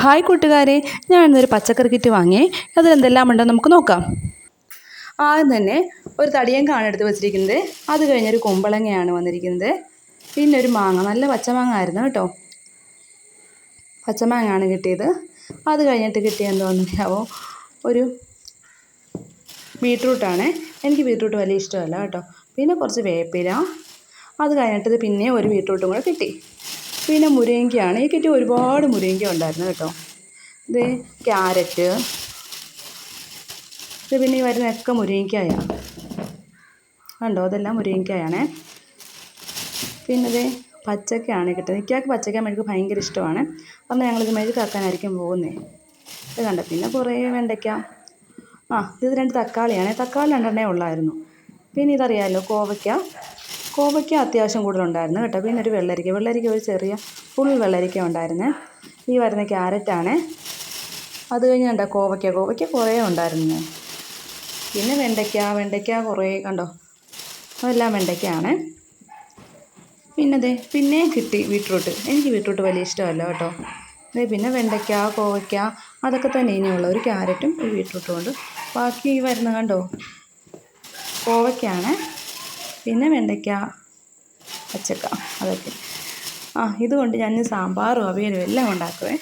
Hi കൂട്ടുകാരെ ഞാൻ ഇന്നൊരു പച്ചക്കറി കിറ്റ് വാങ്ങി അതിൽ എന്തെല്ലാം ഉണ്ടെന്ന് നമുക്ക് നോക്കാം. ആദ്യം തന്നെ ഒരു തടിയങ്കാണ് എടുത്ത് വെച്ചിരിക്കുന്നത്. അത് കഴിഞ്ഞൊരു കുമ്പളങ്ങയാണ് വന്നിരിക്കുന്നത്. പിന്നെ ഒരു മാങ്ങ നല്ല പച്ചമാങ്ങ ആയിരുന്നു കേട്ടോ. പച്ചമാങ്ങയാണ് കിട്ടിയത്. അത് കഴിഞ്ഞിട്ട് കിട്ടിയ എന്തോന്നറിയാവോ ഒരു ബീട്രൂട്ടാണ്. എനിക്ക് ബീട്രൂട്ട് വലിയ ഇഷ്ടമല്ല കേട്ടോ. പിന്നെ കുറച്ച് വേപ്പില. അത് കഴിഞ്ഞിട്ട് പിന്നെ ഒരു ബീട്രൂട്ടും കൂടെ കിട്ടി. പിന്നെ മുരിങ്ങയാണ് ഈ കിറ്റി ഒരുപാട് മുരിങ്ങ ഉണ്ടായിരുന്നു കേട്ടോ. ഇത് ക്യാരറ്റ്. ഇത് പിന്നെ ഈ വരുന്നതൊക്കെ മുരിങ്ങയ്ക്കായാണ് കണ്ടോ? അതെല്ലാം മുരിങ്ങയ്ക്കായാണേ. പിന്നെ ഇത് പച്ചക്കയാണ് കിട്ടുന്നത്. ഇക്കാക്ക് പച്ചക്ക മെഴുക്ക് ഭയങ്കര ഇഷ്ടമാണ്. അന്ന് ഞങ്ങളിത് മെഴുക്കാക്കാനായിരിക്കും പോകുന്നത് ഇത് കണ്ടോ? പിന്നെ കുറേ വെണ്ടയ്ക്ക. ആ ഇത് രണ്ട് തക്കാളിയാണ്. തക്കാളി രണ്ടെണ്ണേ ഉള്ളായിരുന്നു. പിന്നെ ഇതറിയാമല്ലോ കോവയ്ക്ക. കോവയ്ക്ക അത്യാവശ്യം കൂടുതലുണ്ടായിരുന്നു കേട്ടോ. പിന്നെ ഒരു വെള്ളരിക്ക. വെള്ളരിക്ക ഒരു ചെറിയ ഫുൾ വെള്ളരിക്ക ഉണ്ടായിരുന്നേ. ഈ വരുന്ന ക്യാരറ്റാണ് അത് കഴിഞ്ഞ് കണ്ടോ കോവയ്ക്ക. കോവയ്ക്ക കുറേ ഉണ്ടായിരുന്നു. പിന്നെ വെണ്ടയ്ക്ക. വെണ്ടയ്ക്ക കുറേ കണ്ടോ അതെല്ലാം വെണ്ടയ്ക്കയാണ്. പിന്നെ ദേ പിന്നെയും കിട്ടി ബീട്രൂട്ട്. എനിക്ക് ബീട്രൂട്ട് വലിയ ഇഷ്ടമല്ല കേട്ടോ. അതേ പിന്നെ വെണ്ടയ്ക്ക കോവയ്ക്ക അതൊക്കെ തന്നെ ഇനിയുള്ള ഒരു ക്യാരറ്റും ഒരു ബീട്രൂട്ടും ഉണ്ട്. ബാക്കി വരുന്ന കണ്ടോ കോവയ്ക്കാണ് പിന്നെ വെണ്ടയ്ക്ക പച്ചക്ക അതൊക്കെ. ആ ഇതുകൊണ്ട് ഞാൻ സാമ്പാറും അവിയലും എല്ലാം ഉണ്ടാക്കുവേ.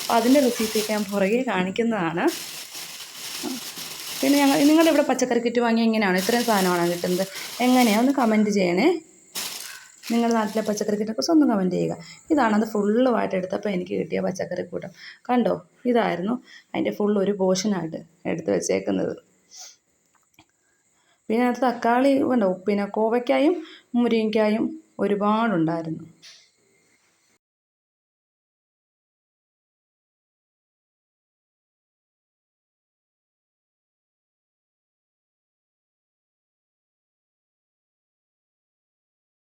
അപ്പോൾ അതിന്റെ റെസിപ്പിയൊക്കെ ഞാൻ പുറകെ കാണിക്കുന്നതാണ്. പിന്നെ ഞങ്ങൾ നിങ്ങളുടെ ഇവിടെ പച്ചക്കറി കിറ്റ് വാങ്ങി എങ്ങനെയാണ്? ഇത്രയും സാധനമാണോ കിട്ടുന്നത്? എങ്ങനെയാണ് ഒന്ന് കമന്റ് ചെയ്യണേ. നിങ്ങളുടെ നാട്ടിലെ പച്ചക്കറി കിറ്റൊക്കെ ഒന്ന് കമന്റ് ചെയ്യുക. ഇതാണ് അത് ഫുള്ളുമായിട്ട് എടുത്തപ്പോൾ എനിക്ക് കിട്ടിയ പച്ചക്കറി കൂട്ടം. കണ്ടോ? ഇതായിരുന്നു അതിന്റെ ഫുൾ ഒരു പോർഷനായിട്ട് എടുത്ത് വെച്ചേക്കുന്നത്. പിന്നെ അതിനകത്ത് തക്കാളി പിന്നെ കോവയ്ക്കായും മുരിങ്ങയ്ക്കായും ഒരുപാടുണ്ടായിരുന്നു.